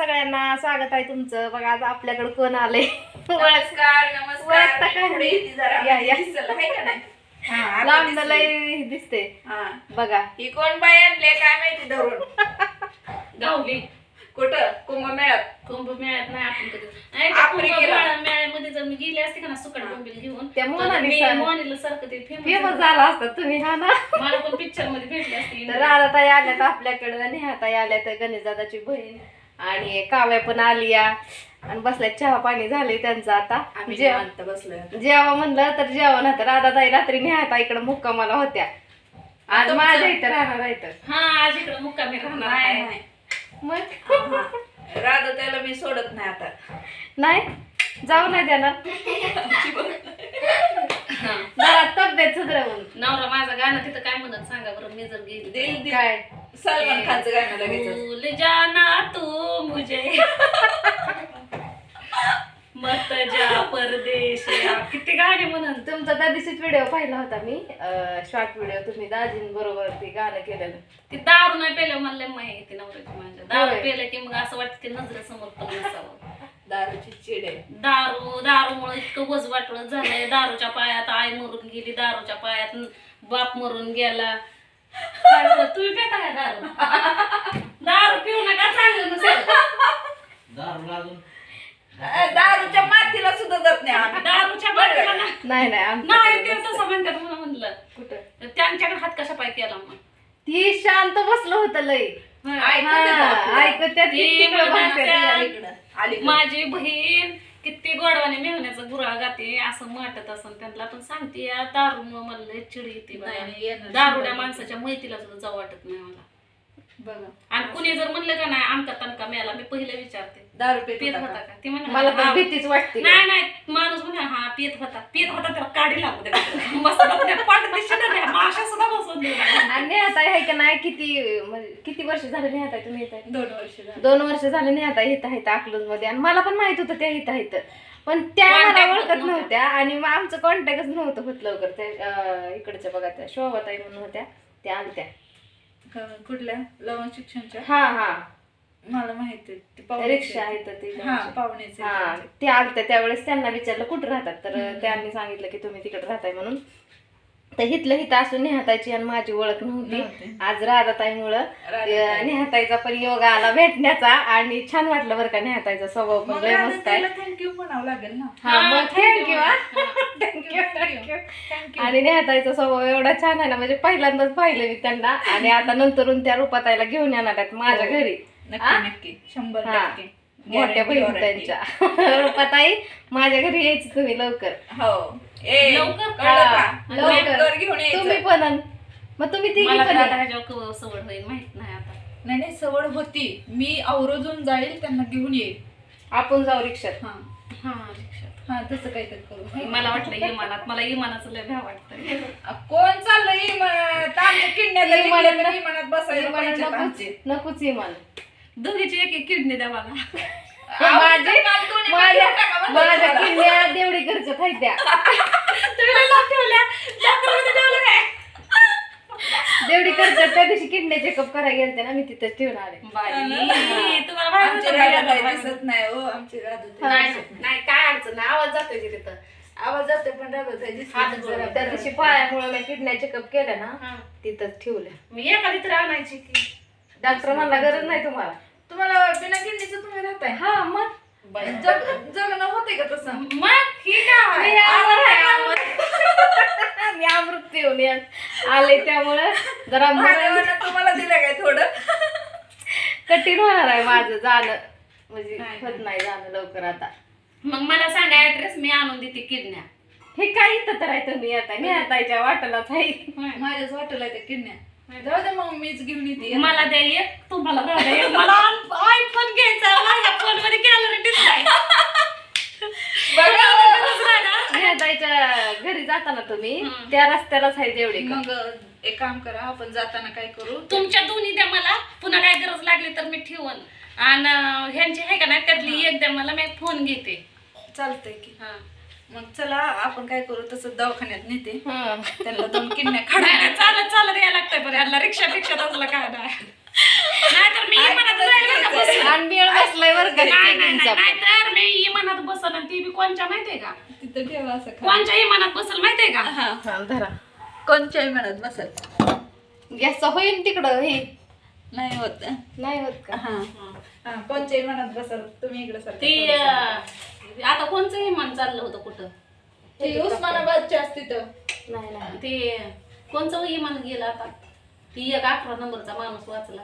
सगळ्यांना स्वागत आहे तुमचं. बघा आज आपल्याकडे कोण आले नमस्कार वळखता नमस्कार. का? पुढे येते जरा. या, या. दिसलं हाय का नाही? हा, आता लांब दिसली. लय दिसते. हा. बघा. ही कोण बाई आणले काय माहिती धरून? गावली. कुठं? कुंभमेळ्यात. कुंभमेळ्यात नाही आपण कधी. नाही आपण त्या गेला. कुंभमेळ्या- मेळ्यामध्ये जर मी गेली असते का ना सुकट बोंबील घेऊन त्या तर मोनालिसा- मी मोनीला सारखं ते फेमस फेमस झाला. असता तुम्ही हा ना? मला पण पिक्चरमध्ये भेटली असती. तर राधाताई आल्यात आपल्याकडं नेहाताई आल्यात गणेश दादाची बहीण. आणि काव्या पण आली या आणि बसल्या चहा पाणी झाले त्यांचं आता. आम्ही जेव निवांत बसलोय जेव्हा म्हणलं तर जेवण होतं. राधाताई रात्री नेहाताईकडे मुक्कामाला होत्या. आज तुमचं- माझ्या इथं राहणार इथं हा आज इकडे मुक्कामी राहणार नाही आहे. नाही मग? हा. राधा त्याला मी सोडत नाही आता. नाही? जाऊ नाही देणार. हा. जरा तब्येत सुधरवून. नवरा माझं गाणं तिथं काय म्हणत सांगा बरं मी जर गेली दिल दिल काय? सलमान खानचं गाणं लगेच भूल जाना तू मुझे. मत जा परदेशिया किती गाणे म्हणत तुमचा त्या दिवशीच व्हिडिओ पाहिला होता मी. शॉर्ट व्हिडिओ तुम्ही दाजीं बरोबर ते गाणं केलेलं. ती दारू नाही पेलं म्हणलं माहिती नवऱ्याची माझ्या. दारू होय. पेलं की मग असं वाटतं की नजरेसमोर पण नसावं. दारूची चिड आहे. दारू दारूमुळे इतकं वज वाटवत झालंय दारूच्या पायात आई मरून गेली दारूच्या पायात बाप मरून गेला. बरं, तुम्ही पेता काय दारू? दारू पिऊ नका चांगलं नसेल. दारू लागून. दारूच्या मातीला सुद्धा जात नाही आम्ही. दारूच्या ना. नाही नाही नाही ते. तसं म्हणतात मला म्हणलं. कुठं? तर त्यांच्याकडे हात कशा पाय केला मग? ती शांत बसलं होतं लय ऐकू हा, देत आपलं. ऐकू त्यात ती आली माझी बहीण किती गोडवाने मेहण्याचा गुरा गाते असं वाटत असं त्यांना. पण सांगते या दारू मला चिड येते नाही, येणार. दारुड्या माणसाच्या मैतीला सुद्धा जाऊ वाटत नाही मला. बघा. आणि कुणी जर म्हणलं का नाही आमका तमका मेला मी पहिले विचारते. दारू पित होता का? ती म्हणा मला तर. भीतीच वाटते. नाही नाही माणूस म्हणा हा पित होता. पित होता त्याला काढी लागू दे मस्त बघते, पाठ दिसत नाही माशा सुद्धा बसून दे आणि नेहाताई आहे का नाही? किती म्हणजे किती वर्ष झाले नेहाताई तुम्ही येत आहे दोन वर्ष झाली. दोन वर्ष झाले नेहाताई हित आहेत अकलूजमध्ये. आणि मला पण माहीत होतं त्या हित आहेत पण त्या मला होत ओळखत नव्हत्या. नव्हत्या. आणि मग आमचं कॉन्टॅक्टच नव्हतं होत लवकर. त्या अं, इकडच्या बघा त्या शोभाताई म्हणून होत्या. त्या आलत्या. क- कुठल्या? लवण शिक्षणच्या? हा हा. मला माहिती आहे. ते रिक्षा आहेत ते हा पाहुणेचे हा ते आलते त्यावेळेस त्यांना विचारलं कुठं राहतात? तर त्यांनी सांगितलं की तुम्ही तिकडे राहताय म्हणून. तर हिथलं हिथं असून नेहाताईची आणि माझी ओळख नव्हती. आज राधाताईमुळं नेहाताईचा पण योग आला भेटण्याचा आणि छान वाटलं बरं का नेहाताईचा स्वभाव पण लय मस्त आहे. थँक्यू म्हणावं लागेल ना? हा मग थँक्यू हा. थँक्यू थँक्यू थँक्यू आणि नेहाताईचा स्वभाव एवढा छान आहे ना म्हणजे पहिल्यांदाच पाहिलं मी त्यांना. आणि आता नंतरून त्या रूपाताईला घेऊन येणार आहेत माझ्या हो. घरी. नक्की नक्की. शंभर हा. टक्के. मोठ्या बहीण. त्यांच्या रूपाताई माझ्या घरी यायची तुम्ही लवकर. हो. ए लवकर? कळलं का लवकर. लवकर घेऊन तुम्ही यायचं पण आण. मग तुम्ही तिघी मला पण तर आता या. ह्याच्यावर कवर सवड होईल माहीत नाही आता नाही नाही सवड होती मी अवरोजून जाईल त्यांना घेऊन येईल आपण जाऊ रिक्षात हा हा रिक्षात हा तसं काहीतरी करू मला वाटलं इमानात मला इमानाचं लय भ्या वाटतं अ, कोण चाललंय? आमच्या किडण्याला इमानात बसायला इमान नकोच आमचे. नकोच इमान दोघीची एक एक किडनी द्या मला माझे काल पण टाका म्हणलं माझ्या तुम्हाला. किल्ल्या घरच्यात आहेत त्या तुम्ही ठेवल्या. ठेवलं काय देवडी त्या दिवशी किडनी चेकअप करायला गेलते ना मी तिथेच ठेवून आले बाई. तुम्हाला माहीत आमची होतं राधाताई का? दिसत नाही हो आमची नाही दिसत नाही. नाही काय अडचण नाही. आवाज जातोय की तिथं आवाज जातोय पण राधाताई दिसत हात नाही. जोडा. त्या दिवशी पायामुळे मी किडनी चेकअप केलं ना हा. तिथंच ठेवल्या मी एखादी तर आणायची की. डॉक्टर म्हणला गरज नाही तुम्हाला. तुम्हाला बिना किडनीचं तुम्ही राहताय? हा मग. जग जगणं होते का तसं? मग ही काय? मी आवर आहे. मी अमृत पिऊन या- आले त्यामुळं जरा तुम्हाला दिलं काय थोडं? कठीण होणार आहे माझं जाणं म्हणजे. होत नाही. जाणं लवकर आता. मग मला सांगा ऍड्रेस मी आणून देते किडण्या हे काय इथं तर आहे तुम्ही आता? मी आताच्या वाटलाच आहे. माझ्याच वाटलं त्या किडण्या जाऊ दे मग मीच घेऊन येते. मला द्या एक तुम्हाला द्या एक. मला आयफोन घ्यायचा माझ्या फोनमध्ये कॅलरी आताच्या घरी जाताना तुम्ही हम्म. त्या रस्त्यालाच आहे तेवढे मग एक काम करा आपण जाताना काय करू? तुमच्या दोन्ही द्या मला. पुन्हा काय गरज लागली तर मी ठेवन. आणि ह्यांची आहे का नाही त्यातली एक द्या मला मी फोन घेते. चालतंय की. हा. मग चला आपण काय करू तसं दवाखान्यात नेते. हं. त्यांना दोन किडण्या नाही, चालत चालत यायला लागतंय बरं. यांना रिक्षा रिक्षा असलं काय नाहीतर मी मी इमानात बसल आणि ती बी कोणच्या माहितीये का? तिथं ठेवा असं. कोणच्या इमानात बसल माहितीये का? हा. धरा. कोणच्याही म्हणत बसल? गॅसचा होईल तिकडं हे. नाही होत. नाही होत का? हा. हा. कोणच्याही म्हणत बसल? तुम्ही इकडे सर ती आता कोणचं इमान चाललं होतं कुठं? ती उस्मानाबादची असती तर नाही नाही. ते कोणचं इमान गेलं आता. ती एक अठरा नंबरचा माणूस वाचला.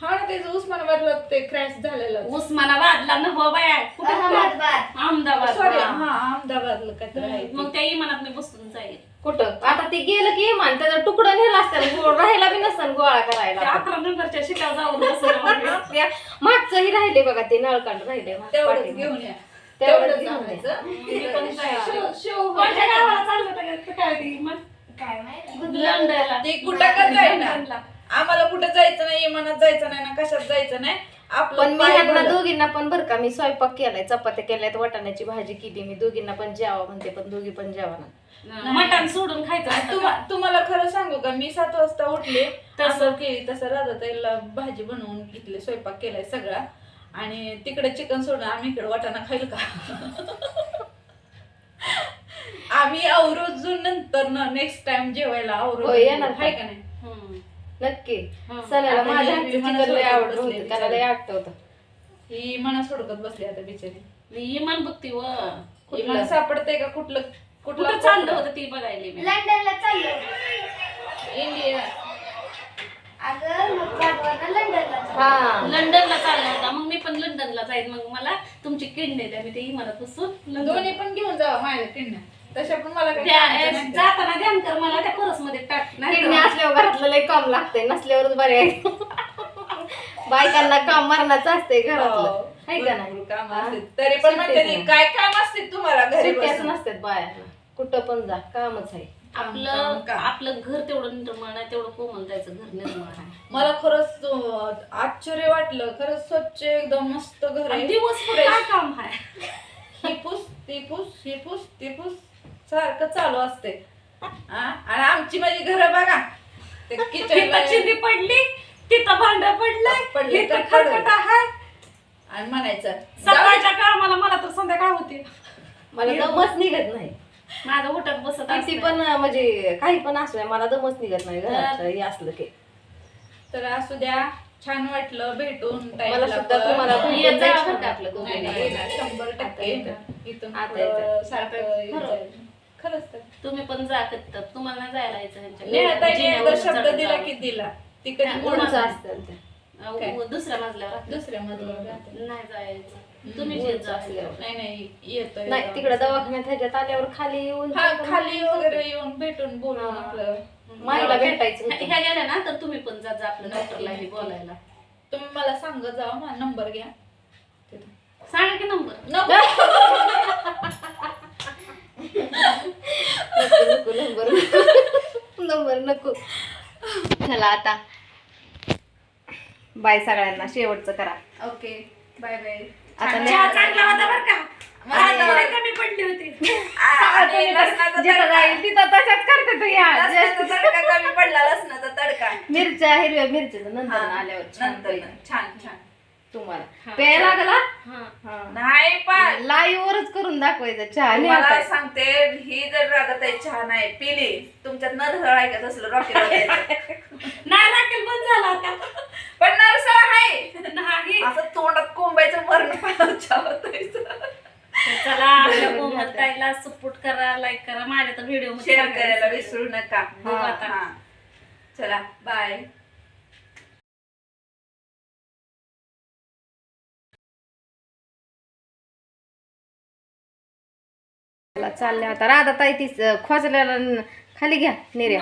हा ना त्याचं उस्मानाबादला ते क्रॅश झालेलं उस्मानाबादला न हो बाया. कुठं अहमदाबाद. सॉरी हा. अहमदाबादला काहीतरी आहे ते. मग त्या इमानात मी बसून जाईल. कुठं? आता ते गेलं की मान त्याचा तुकडं नेला असतं. गोळ राहायला बी नसतं गोळा त्या करायला अकरा नंबरच्या शिका जाऊन त्या मागचंही राहिले बघा ते नळकांड राहिले तेवढंच. घेऊन या. तेवढंच तेवढंच घेऊन आणायचं. मी पण जायचं. शिव- शिव- कोणत्या गावाला चाललं होतं का? काय ते इमान? लंडनला. ते कुठं का जाईना आम्हाला कुठं जायचं नाही मनात जायचं नाही ना कशात जायचं नाही आपलं पण मी पाय ह्यांना. दोघींना पण बरं का मी स्वयंपाक केलाय चपात्या केल्यात वाटाण्याची भाजी केली मी दोघींना पण जेवा म्हणते पण दोघी पण जेवा ना मटण सोडून खायचं आणि तुम्हा-? तुम्हाला खरं सांगू का मी सात वाजता उठले तसं. तसं केली तसं राधा भाजी बनवून घेतली स्वयंपाक केलाय सगळा आणि तिकडे चिकन सोडून आम्ही इकडे वाटाणा खाईल का? आम्ही आवरोजून नंतर ना नेक्स्ट टाइम जेवायला आवरो होय, येणार हाय का? नाही? हम्म. नक्की. हं. सणाला आता माझ्या ही हातचं चिकन लय आवडत बसली होतं त्याला लय आठवतं ही मना सोडकत बसली आता बिचारी. मी इमान बघती व? इमान सापडते का? कुठलं कुठं कुठलं चाललं होतं ती बघायला मी? लंडनला चाललो. इंडिया. अगं मग लंडनला चाललो. हा. लंडनला लंडनला जाईल मग मला तुमची किडनी द्या मी ते बसून लंडन दोन्ही पण घेऊन जावा माझ्या किडण्या तशा पण मला काही त्या आणायच्या नाहीत. जाताना ध्यान कर मला त्या परसमध्ये टाक नाही किडनी असल्यावर घरातलं काम लागतंय नसल्यावरच बरे आहे बायकांना काम मरणाचं असतंय घरातलं हो, आहे का नाही भरपूर कामं असतात. तरी पण म्हणते ती, काय काम असते तुम्हाला घरी सुट्ट्याच बसून? नसतात बायांना कुठं पण जा कामच आहे. आपलं काम. आपलं घर तेवढं निर्माण आहे तेवढं कोमल जायचं घर निर्माण आहे. मला खरंच अं, आश्चर्य वाटलं खरंच स्वच्छ एकदम मस्त घर आणि आहे दिवसभर Fresh. काय काम आहे? ही पुस ती पुस ही पुस ती पुस. सारखं चालू असते. हा? आणि आमची माझी घर बघा. ते तिथं किचन चिंदी पडली तिथं भांड पडलंय पडलंय तर इथं खरकट आहे. आणि म्हणायचं सकाळच्या कामाला मला तर संध्याकाळ होते. मला दमच निघत नाही. माझं उठत बसत किती. पण म्हणजे काही पण असू द्या मला दमच निघत नाही हे असलं की तर असू द्या छान वाटलं भेटून मला सुद्धा. तुम्हाला येत जा बरं का? दोघींना. शंभर आता टक्के येतं. इथून आता पुढं येतं. सारखं येत खरं. जाईल. खरंच तर तुम्ही पण जा कधी तुम्हाला नाही जायला यायचं ह्यांच्या नेहाताईने जिन्यावरून एकदा शब्द दिला जावं. की दिला ती कधी हा, बोलत उंच नाही. असतं ते. अहो, काय? दुसऱ्या मजल्यावर. दुसऱ्या राहते. नाही जायचं तुम्ही उंच येत जा असल्यावर. नाही नाही येतोय. नाही तिकडे दवाखान्यात ह्याच्यात आल्यावर खाली येऊन खाली वगैरे येऊन भेटून बोलून हा. आपलं माईला भेटायचं ह्या होतं. ह्या गेल्या ना तर तुम्ही पण जा जा आपलं डॉक्टरला हे बोलायला. तुम्ही मला सांगत जावा माझा नंबर घ्या. सांगा की नंबर. नको नको नको नंबर नंबर नको. चला आता. बाय सगळ्यांना. शेवटचं करा. ओके. Bye bye. आता चहा चांगला होता बरं का. मला आणि- थोडी कमी पडली होती. आणि लसणाचा जिथं तडका. जाईल तिथं तशाच करते तू या. तडका कमी पडला लसणाचा तडका. मिरच्या हिरव्या मिरच्या नंतर हा, आल्यावर छान नंतर होईल छान छान. तुम्हाला. हा, प्यायला लागला? हा. नाही पण लाईव्ह वरच करून दाखवायचं चहा. मला. सांगते ही जर राधाताई चहा नाही पिली तुमच्यात नरसळ ऐकत असलं रॉकेट नाही राखेल बंद झाला आता. पण नाही. असं तोंडात कोंबायचं मरण चला आपल्या कोमलताईला सपोर्ट करा लाईक करा. माझ्या तर व्हिडिओ शेअर करायला विसरू नका. बघू आता. हा. चला बाय चला, चालले आता. राधा ताई ती खोचल्याला खाली घ्या निर्या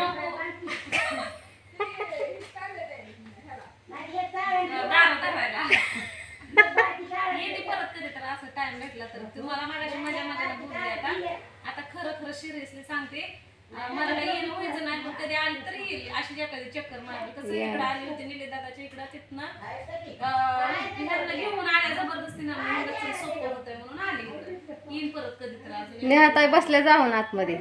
येते परत कधी तर असं टाइम भेटला तर तुम्हाला माझ्या मजा मजा बोलली आता आता खरं खरं सिरियसली सांगते. मला येणं व्हायचं नाही. पण कधी आली तर येईल. अशी एखादी चक्कर मारली. कसं. इकडं आली होती निले दादाच्या इकडं तिथनं घरनं घेऊन आल्या जबरदस्तीनं सोपं होतंय म्हणून आली. येईन परत कधी तर नेहाताई बसल्या जाऊन आतमध्ये.